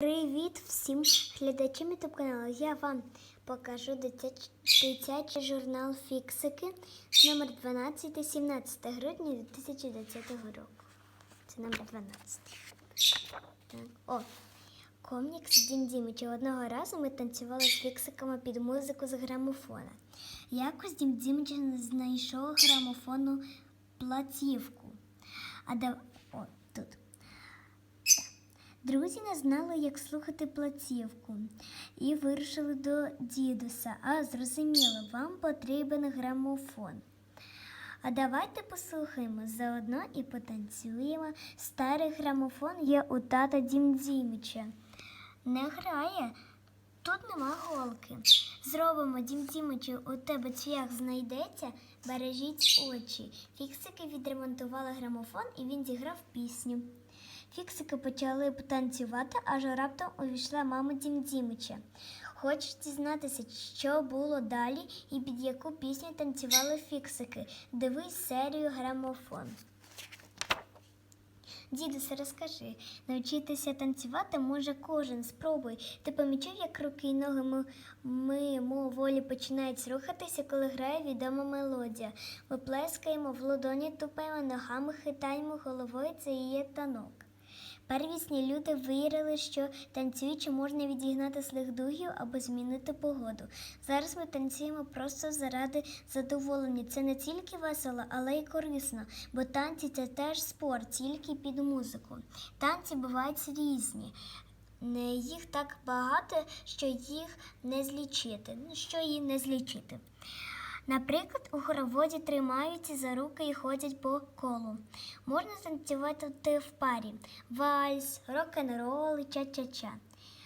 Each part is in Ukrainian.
Привіт всім глядачам ютуб каналу. Я вам покажу дитяч... дитячий журнал Фіксики номер 12 17 грудня 2020 року. Це номер 12. Так. О, комікс Дім Дімича. Одного разу ми танцювали з фіксиками під музику з грамофона. Якось Дім Дімич знайшов грамофонну платівку. А. Друзі не знали, як слухати платівку, і вирушили до дідуса. А зрозуміло, вам потрібен грамофон. А давайте послухаємо заодно і потанцюємо. Старий грамофон є у тата Дім Дімича. Не грає, тут нема голки. Зробимо Дім Дімичу, у тебе цвях знайдеться, бережіть очі. Фіксики відремонтували грамофон і він зіграв пісню. Фіксики почали танцювати, аж раптом увійшла мама Дім Дімича. Хочеш дізнатися, що було далі і під яку пісню танцювали фіксики? Дивись серію грамофон. Дідусе, розкажи, навчитися танцювати може кожен. Спробуй. Ти помічав, як руки і ноги мимоволі мимо волі починають рухатися, коли грає відома мелодія. Ми плескаємо в ладоні, тупаємо ногами, хитаємо головою, це і є танок. Первісні люди вирили, що танцюючи можна відігнати злих духів або змінити погоду. Зараз ми танцюємо просто заради задоволення. Це не тільки весело, але й корисно, бо танці це теж спорт, тільки під музику. Танці бувають різні. Їх так багато, що їх не злічити. Ну, Що її не злічити. Наприклад, у хороводі тримаються за руки і ходять по колу. Можна танцювати в парі вальс, рок-н-рол, ча-ча-ча.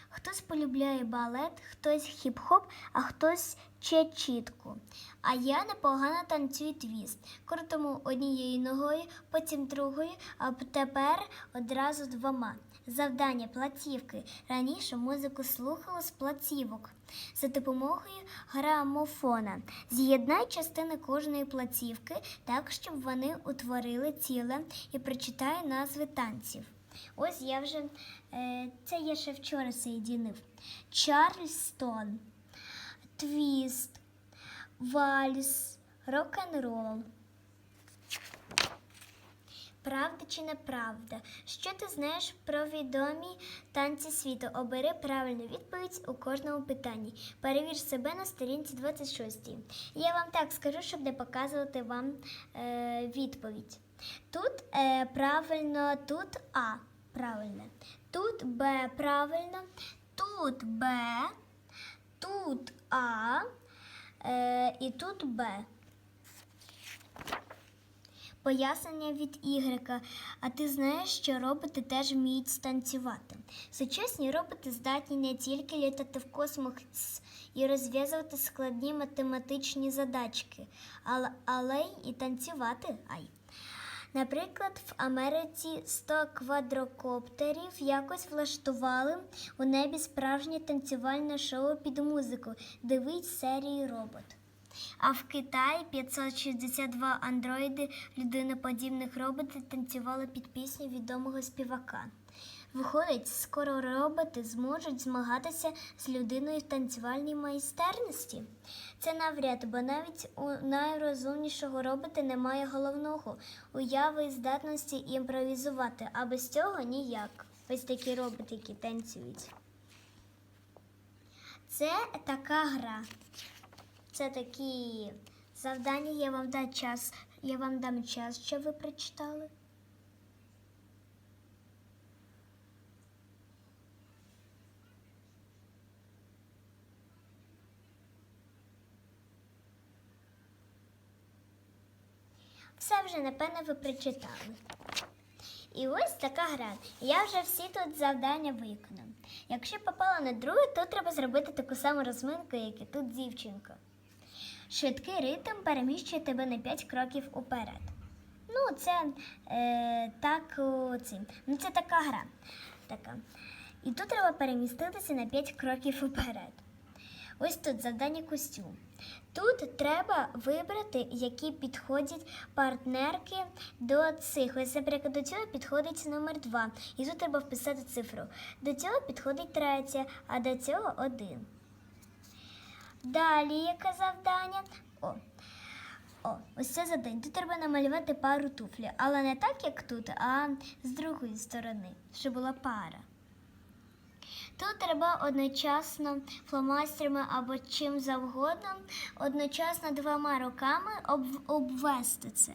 Хтось полюбляє балет, хтось хіп-хоп, а хтось чечітку. А я непогано танцюю твіст. Крутимо однією ногою, потім другою, а тепер одразу двома. Завдання платівки. Раніше музику слухали з платівок за допомогою грамофона. З'єднай частини кожної платівки так, щоб вони утворили ціле і прочитай назви танців. Ось я вже е, це я ще вчора соєдинив. Чарльстон, твіст, вальс, рок-н-рол. Правда чи неправда? Що ти знаєш про відомі танці світу? Обери правильну відповідь у кожному питанні. Перевір себе на сторінці 26. Я вам так скажу, щоб не показувати вам е, відповідь. Тут е, правильно, тут А. Правильно. Тут Б правильно, тут Б, тут А е, і тут Б. Пояснення від Ігрека. А ти знаєш, що роботи теж вміють станцювати. Сучасні роботи здатні не тільки літати в космос і розв'язувати складні математичні задачки, але, й і танцювати. Ай. Наприклад, в Америці 100 квадрокоптерів якось влаштували у небі справжнє танцювальне шоу під музику. Дивись серії робот. А в Китаї 562 андроїди людиноподібних роботів танцювали під пісню відомого співака. Виходить, скоро роботи зможуть змагатися з людиною в танцювальній майстерності. Це навряд, бо навіть у найрозумнішого робота немає головного уяви здатності імпровізувати, а без цього ніяк. Ось такі роботи, які танцюють. Це така гра. Це такі завдання. Я вам дам час. Я вам дам час, щоб ви прочитали. Все вже, напевно, ви прочитали. І ось така гра. Я вже всі тут завдання виконав. Якщо попала на друге, то треба зробити таку саму розминку, як і тут дівчинка. Швидкий ритм переміщує тебе на 5 кроків уперед. Ну, це е, так, о, ці. ну, це така гра. Така. І тут треба переміститися на 5 кроків уперед. Ось тут завдання костюм. Тут треба вибрати, які підходять партнерки до цих. Ось, наприклад, до цього підходить номер 2. І тут треба вписати цифру. До цього підходить третя, а до цього один. Далі яке завдання? О, о, ось це завдання. Тут треба намалювати пару туфлі, але не так, як тут, а з другої сторони, щоб була пара. Тут треба одночасно фломастерами або чим завгодно, одночасно двома руками об, обвести це.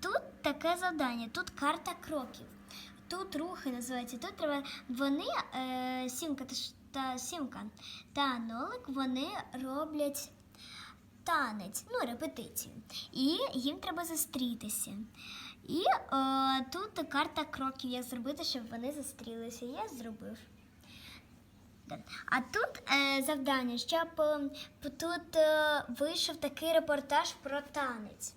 Тут таке завдання, тут карта кроків. Тут рухи називаються. Тут треба вони, е, сімка та, сімка та нолик, вони роблять танець, ну, репетицію. І їм треба зустрітися. І е, тут карта кроків, як зробити, щоб вони зустрілися. Я зробив. А тут е, завдання, щоб е, тут е, вийшов такий репортаж про танець.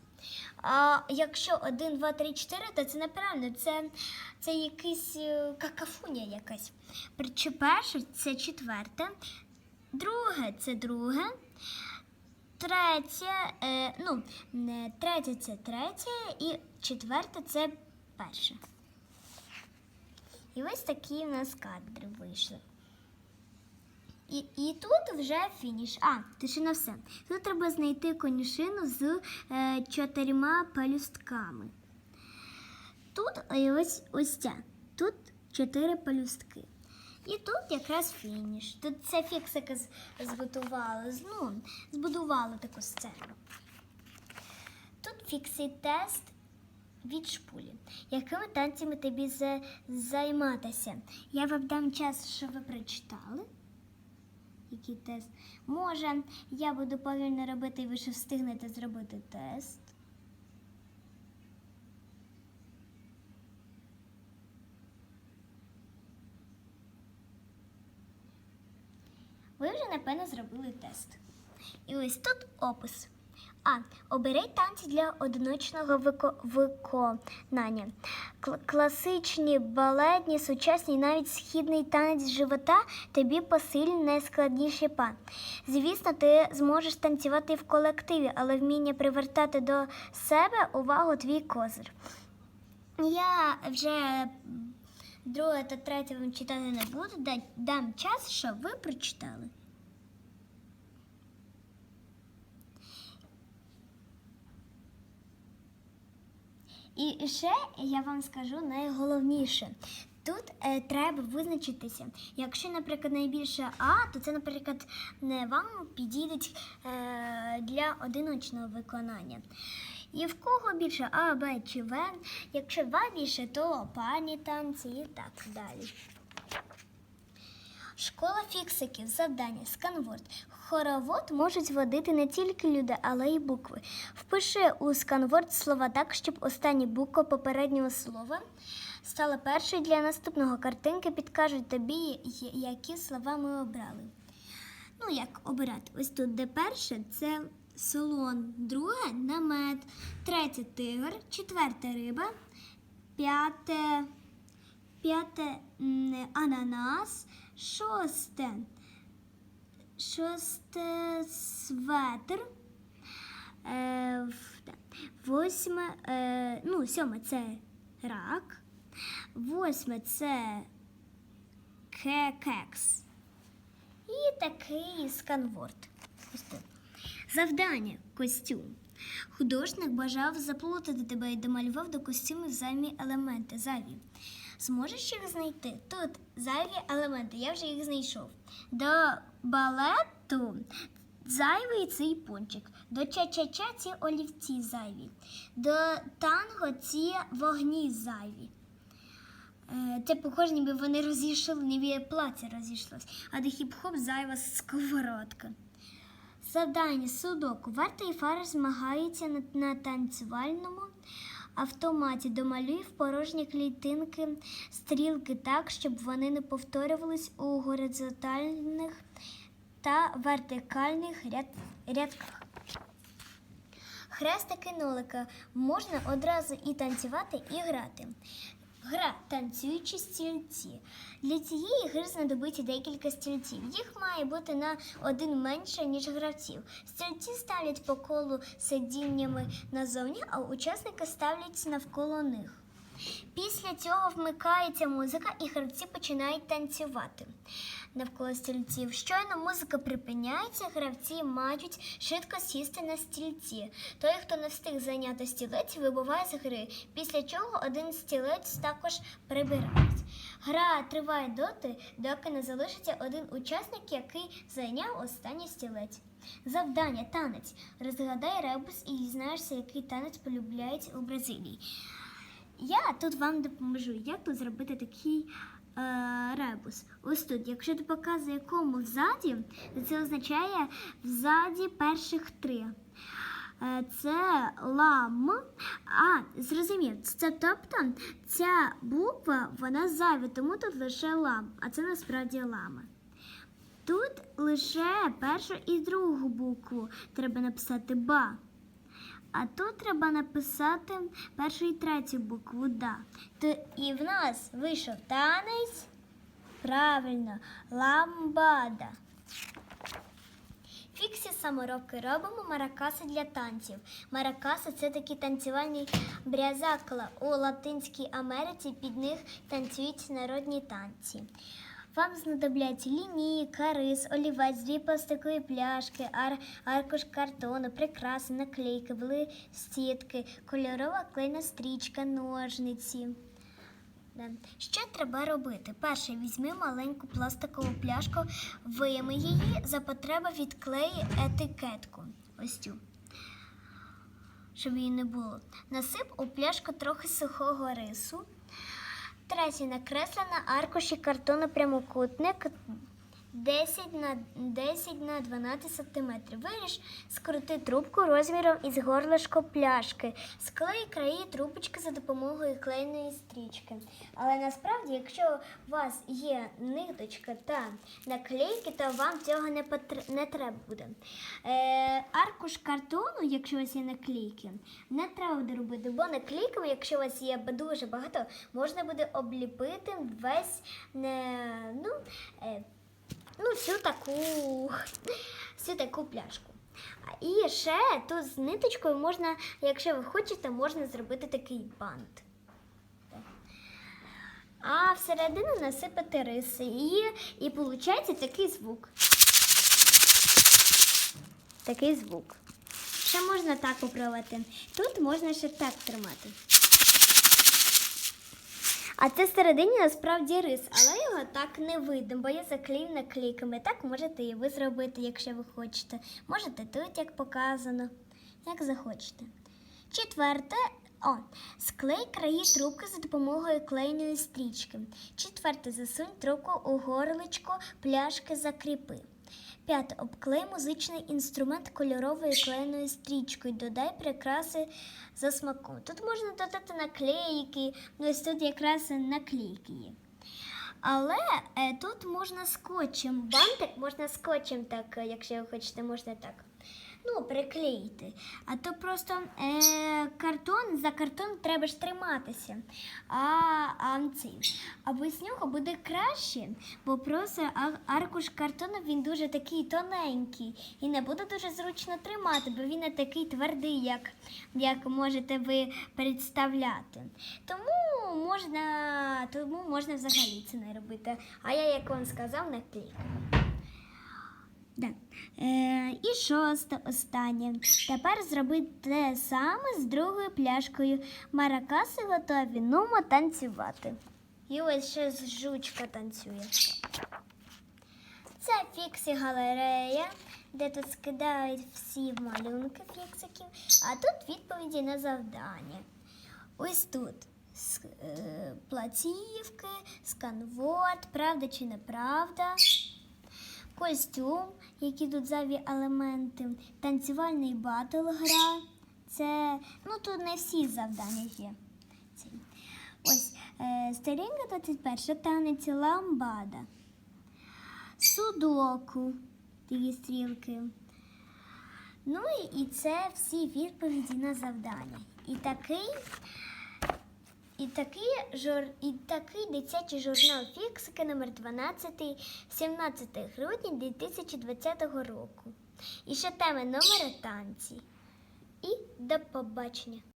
А якщо 1, 2, 3, 4, то це неправильно. Це, це е, какафунія якась. Причі перше це четверте, друге це друге, третє, е, ну, третє це третє, і четверте це перше. І ось такі в нас кадри вийшли. І, і тут вже фініш. А, не все. Тут треба знайти конюшину з е, чотирма пелюстками. Тут е, ось, ось ця. Тут чотири пелюстки. І тут якраз фініш. Тут це фіксики з- зготували, ну, збудували таку сцену. Тут фіксий тест від шпулі. Якими танцями тобі займатися? Я вам дам час, що ви прочитали. Який тест? Може, я буду повільно робити, і ви ще встигнете зробити тест. Ви вже, напевно, зробили тест. І ось тут опис. А. Оберіть танці для одиночного вико- виконання. Кл- класичні, балетні, сучасні, навіть східний танець живота тобі посиль найскладніший пан. Звісно, ти зможеш танцювати в колективі, але вміння привертати до себе увагу твій козир. Я вже друге та третє вам читати не буду. Дам час, щоб ви прочитали. І ще я вам скажу найголовніше. Тут е, треба визначитися. Якщо, наприклад, найбільше А, то це, наприклад, не вам підійде е, для одиночного виконання. І в кого більше А, Б чи В. Якщо В більше, то пані танці і так далі. Школа фіксиків, завдання, сканворд. Хоровод можуть водити не тільки люди, але й букви. Впиши у сканворд слова так, щоб останні буква попереднього слова стала першою для наступного картинки, підкажуть тобі, які слова ми обрали. Ну, як обирати? Ось тут, де перше, це солон, друге намет, третє тигр, четверте риба, п'яте п'яте ананас, шосте, шосте светр, е, восьме, е, ну, сьоме це рак, восьме це ке- кекс. І такий сканворд. Завдання костюм. Художник бажав заплутати тебе і домалював до костюмів зайві елементи. Зайві. Зможеш їх знайти? Тут зайві елементи, я вже їх знайшов. До балету зайвий цей пончик. До ча-ча-ча ці олівці зайві. До танго ці вогні зайві. Це похоже, ніби вони розійшли, ніби плаття розійшлось, а до хіп-хоп зайва сковородка. Завдання судоку. Варта і фара змагаються на, на танцювальному автоматі. Домалюй в порожні клітинки стрілки так, щоб вони не повторювались у горизонтальних та вертикальних ряд, рядках. Хрестики нолика можна одразу і танцювати, і грати. Гра танцюючі стільці. Для цієї гри знадобиться декілька стільців. Їх має бути на один менше, ніж гравців. Стільці ставлять по колу сидіннями назовні, а учасники ставлять навколо них. Після цього вмикається музика, і гравці починають танцювати навколо стільців. Щойно музика припиняється, гравці мають швидко сісти на стільці. Той, хто не встиг зайняти стілець, вибуває з гри, після чого один стілець також прибирають. Гра триває доти, доки не залишиться один учасник, який зайняв останній стілець. Завдання танець. Розгадай ребус і дізнаєшся, який танець полюбляють у Бразилії. Я тут вам допоможу, як тут зробити такий е, ребус. Ось тут, якщо ти показує кому взаді, то це означає взаді перших три. Е, Це лам. А, зрозумів, це тобто ця буква вона зайва, тому тут лише лам, а це насправді лама. Тут лише першу і другу букву треба написати ба. А тут треба написати першу і третю букву да. То і в нас вийшов танець. Правильно, ламбада. Фіксі саморобки робимо маракаси для танців. Маракаси це такі танцювальні брязакла. У Латинській Америці під них танцюють народні танці. Вам знадобляться лінійка, рис, олівець, дві пластикові пляшки, ар, аркуш картону, прикраси, наклейки, блистітки, кольорова клейна стрічка, ножниці. Що треба робити? Перше, візьми маленьку пластикову пляшку, вийми її, за потреби відклеї етикетку. Ось цю. Щоб її не було. Насип у пляшку трохи сухого рису. Третє, накреслена аркуші картону прямокутник 10 на 10 на 12 см. Виріж скрути трубку розміром із горлишко пляшки. Склей краї трубочки за допомогою клейної стрічки. Але насправді, якщо у вас є ниточка та наклейки, то вам цього не, потр... не треба буде. Е, аркуш картону, якщо у вас є наклейки, не треба буде робити, бо наклейками, якщо у вас є дуже багато, можна буде обліпити весь не, ну, е, ну, всю таку, всю таку пляшку. І ще тут з ниточкою можна, якщо ви хочете, можна зробити такий бант. А всередину насипати риси. І, і виходить такий звук. Такий звук. Ще можна так попробувати. Тут можна ще так тримати. А це всередині насправді рис, але його так не видно, бо я заклею наклейками. Так можете і ви зробити, якщо ви хочете. Можете тут, як показано, як захочете. Четверте. О, склей краї трубки за допомогою клейної стрічки. Четверте, засунь трубку у горличко пляшки закріпи. П'яте. Обклей музичний інструмент кольоровою клейною стрічкою. Додай прикраси за смаком. Тут можна додати наклейки, ну ось тут якраз наклейки є. Але е, тут можна скотчем. Бантик можна скотчем, так, е, якщо ви хочете, можна так. Ну, приклеїти. А то просто е, картон, за картон треба ж триматися. А, а, а нього буде краще, бо просто аркуш картону він дуже такий тоненький і не буде дуже зручно тримати, бо він не такий твердий, як, як можете ви представляти. Тому можна, тому можна взагалі це не робити. А я, як вам сказав, наклейка. Да. Е, і шосте останнє. Тепер зроби те саме з другою пляшкою. Маракаси готові. Нумо танцювати. І ось ще жучка танцює. Це фіксі галерея, де тут скидають всі малюнки фіксиків, а тут відповіді на завдання. Ось тут е, платівки, сканвод, правда чи неправда костюм, які тут зайві елементи, танцювальний батл гра. Це, ну тут не всі завдання є. Ось е, сторінка 21 танець ламбада. Судоку, такі стрілки. Ну і це всі відповіді на завдання. І такий І такий, жур... і такий дитячий журнал Фіксики номер 12 17 грудня 2020 року. І ще теми номера танці. І до побачення.